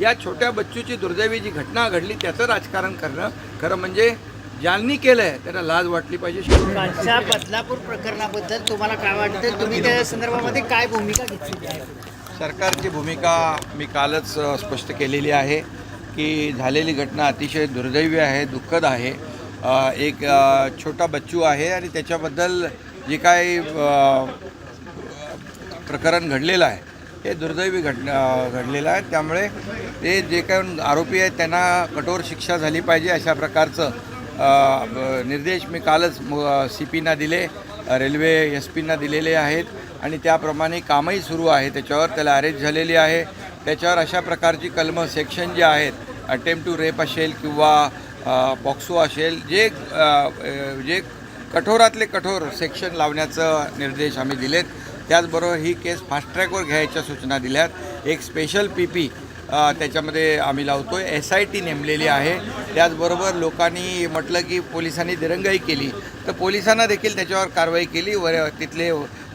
या छोट्या बच्चूची दुर्दैवी जी घटना घडली त्याचं राजकारण करणं खरं म्हणजे ज्यांनी केलं आहे त्यांना लाज वाटली पाहिजे. कालच्या बदलापूर प्रकरणाबद्दल तुम्हाला काय वाटतं तुम्ही त्या संदर्भामध्ये काय भूमिका घेतली? आहे सरकारची भूमिका मी कालच स्पष्ट केलेली आहे की झालेली घटना अतिशय दुर्दैवी आहे दुःखद आहे. एक छोटा बच्चू आहे आणि त्याच्याबद्दल जे काही प्रकरण घडलेलं आहे हे दुर्दैवी घटना घडलेलं आहे. त्यामुळे ते जे काही आरोपी आहेत त्यांना कठोर शिक्षा झाली पाहिजे अशा प्रकारचं निर्देश मी कालच सी पीना दिले रेल्वे एस पींना दिलेले आहेत. आणि त्याप्रमाणे कामही सुरू आहे. त्याच्यावर त्याला अरेस्ट झालेली आहे. त्याच्यावर अशा प्रकारची कलमं सेक्शन जे आहेत अटेम्प्ट टू रेप असेल किंवा पॉक्सो असेल जे जे कठोरातले कठोर सेक्शन लावण्याचं निर्देश आम्ही दिलेत. त्याचबरोबर ही केस फास्ट ट्रॅकवर घ्यायच्या सूचना दिल्यात. एक स्पेशल पी पी त्याच्यामध्ये आम्ही लावतो आहे एस आय टी नेमलेली आहे. त्याचबरोबर लोकांनी म्हटलं की पोलिसांनी दिरंगाई केली. तर पोलिसांना देखील त्याच्यावर कारवाई केली. वर तिथले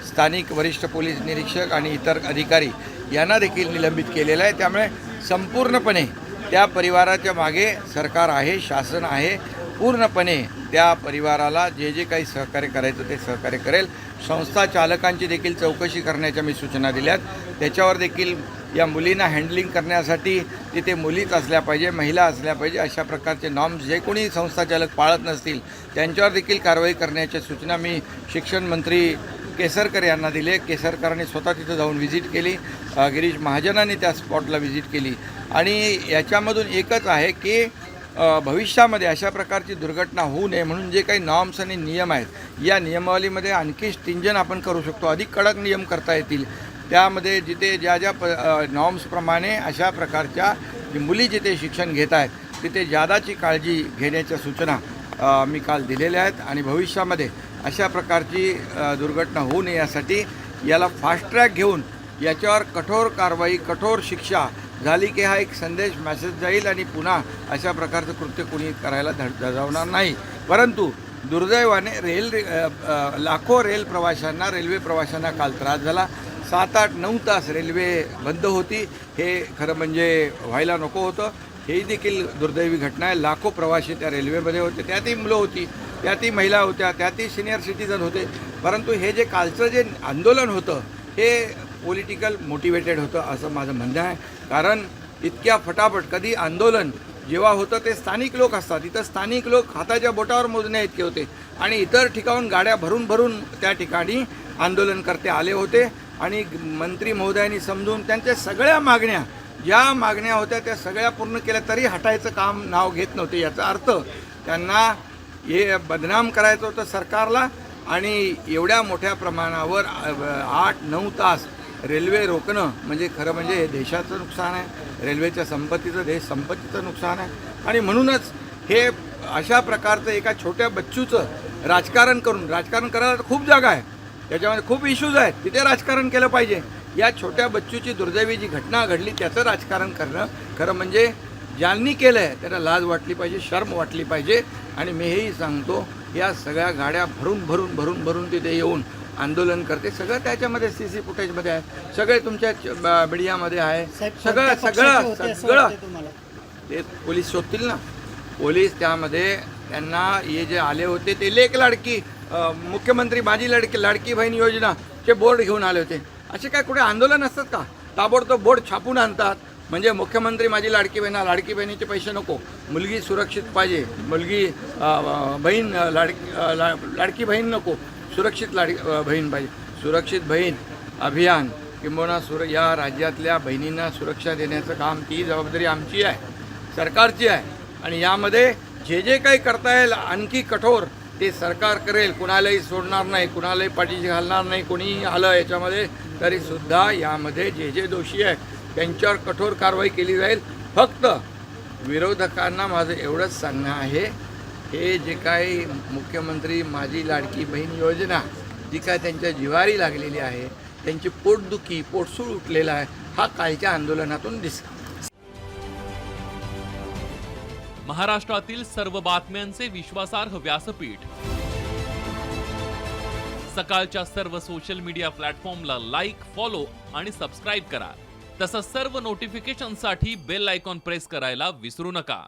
स्थानिक वरिष्ठ पोलीस निरीक्षक आणि इतर अधिकारी यांना देखील निलंबित केलेलं आहे. त्यामुळे संपूर्णपणे त्या परिवाराच्या मागे सरकार आहे शासन आहे. पूर्णपणे त्या परिवाराला जे जे काही सहकार्य करायचं ते सहकार्य करेल. संस्था चालकांची देखील चौकशी करण्याच्या मी सूचना दिल्यात. त्याच्यावर देखील या मुलींना हँडलिंग करण्यासाठी तिथे मुलीच असल्या पाहिजे महिला असल्या पाहिजे अशा प्रकारचे नॉर्म्स जे कोणी संस्था चालक पाळत नसतील त्यांच्यावर देखील कारवाई करण्याच्या सूचना मी शिक्षण मंत्री केसरकर यांना दिले. केसरकरांनी स्वतः तिथं जाऊन व्हिजिट केली. गिरीश महाजनांनी त्या स्पॉटला व्हिजिट केली. आणि याच्यामधून एकच आहे की भविष्यामध्ये अशा प्रकारची दुर्घटना होऊ नये म्हणून जे काही नॉर्म्स आणि नियम आहेत या नियमावलीमध्ये आणखी स्टिंजन आपण करू शकतो. अधिक कडक नियम करता येतील. त्यामध्ये जिथे ज्या ज्या प नॉर्म्सप्रमाणे अशा प्रकारच्या मुली जिथे शिक्षण घेत आहेत तिथे जादाची काळजी घेण्याच्या सूचना मी काल दिलेल्या आहेत आणि भविष्यामध्ये अशा प्रकारची दुर्घटना होऊ नये यासाठी याला फास्ट ट्रॅक घेऊन याच्यावर कठोर कारवाई कठोर शिक्षा झाली की हा एक संदेश मेसेज जाईल आणि पुन्हा अशा प्रकारचं कृत्य कुणी करायला धड धजावणार नाही. परंतु दुर्दैवाने रेल लाखो रेल प्रवाशांना रेल्वे प्रवाशांना काल त्रास झाला. सात आठ नऊ तास रेल्वे बंद होती. हे खरं म्हणजे व्हायला नको होतं. हे देखील दुर्दैवी घटना आहे. लाखो प्रवासी त्या रेल्वेमध्ये होते. त्यातही मुलं होती त्यातही महिला होत्या त्यातही सिनियर सिटीजन होते. परंतु हे जे कालचं जे आंदोलन होतं हे पॉलिटिकल मोटिवेटेड होतं असं माझं म्हणणं आहे. कारण इतक्या फटाफट कधी आंदोलन जेव्हा होतं ते स्थानिक लोक असतात. इथं स्थानिक लोक हाताच्या बोटावर मोजण्या इतके होते. आणि इतर ठिकाणून गाड्या भरून भरून त्या ठिकाणी आंदोलनकर्ते आले होते. आणि मंत्री महोदयांनी समजून त्यांच्या सगळ्या मागण्या ज्या मागण्या होत्या त्या सगळ्या पूर्ण केल्या तरी हटायचं काम नाव घेत नव्हते याचा अर्थ त्यांना हे बदनाम करायचं होतं सरकारला. आणि एवढ्या मोठ्या प्रमाणावर आठ नऊ तास रेल्वे रोखणं म्हणजे खरं म्हणजे हे देशाचं नुकसान आहे रेल्वेच्या संपत्तीचं देश संपत्तीचं नुकसान आहे. आणि म्हणूनच हे अशा प्रकारचं एका छोट्या बच्चूचं राजकारण करून राजकारण करायला तर खूप जागा आहे. त्याच्यामध्ये खूप इश्यूज आहेत. तिथे राजकारण केलं पाहिजे. या छोट्या बच्चूची दुर्दैवी जी घटना घडली त्याचं राजकारण करणं खरं म्हणजे ज्यांनी केलं आहे त्यांना लाज वाटली पाहिजे शर्म वाटली पाहिजे. आणि मीही सांगतो या सगळ्या गाड्या भरून भरून भरून भरून तिथे येऊन आंदोलन करते. सगळं त्याच्यामध्ये सी सी फुटेजमध्ये आहे. सगळे तुमच्या च- मीडियामध्ये आहे. सगळं सगळं सगळं. ते पोलीस शोधतील ना. पोलीस त्यामध्ये त्यांना हे जे आले होते ते लेख लाडकी मुख्यमंत्री माझी लडकी लाडकी बहीण योजनाचे बोर्ड घेऊन आले होते. असे काय कुठे आंदोलन असतात का? ताबडतोब बोर्ड छापून आणतात. म्हणजे मुख्यमंत्री माझी लाडकी बहीण लाडकी बहिणीचे पैसे नको. मुलगी सुरक्षित पाहिजे. मुलगी बहीण लाडकी लाडकी बहीण नको. सुरक्षित लाडी बहीण पाहिजे सुरक्षित बहीण अभियान किंबहुना सुर या राज्यातल्या बहिणींना सुरक्षा देण्याचं काम ती जबाबदारी आमची आहे सरकारची आहे. आणि यामध्ये जे जे काही करता येईल आणखी कठोर ते सरकार करेल. कुणालाही सोडणार नाही कुणालाही पाठीशी घालणार नाही कोणीही आलं याच्यामध्ये तरीसुद्धा यामध्ये जे जे दोषी आहेत त्यांच्यावर कठोर कारवाई केली जाईल. फक्त विरोधकांना माझं एवढंच सांगणं आहे हे जे काही मुख्यमंत्री माझी लाडकी बहीण योजना जी काय त्यांच्या जिवारी लागलेली आहे त्यांची पोटदुखी पोटसूळ उठलेला आहे हा कालच्या आंदोलनातून दिसला. महाराष्ट्रातील सर्व बातम्यांचे विश्वासार्ह व्यासपीठ. सकाळच्या सर्व सोशल मीडिया प्लॅटफॉर्मला लाईक फॉलो आणि सबस्क्राईब करा. तसंच सर्व नोटिफिकेशनसाठी बेल आयकॉन प्रेस करायला विसरू नका.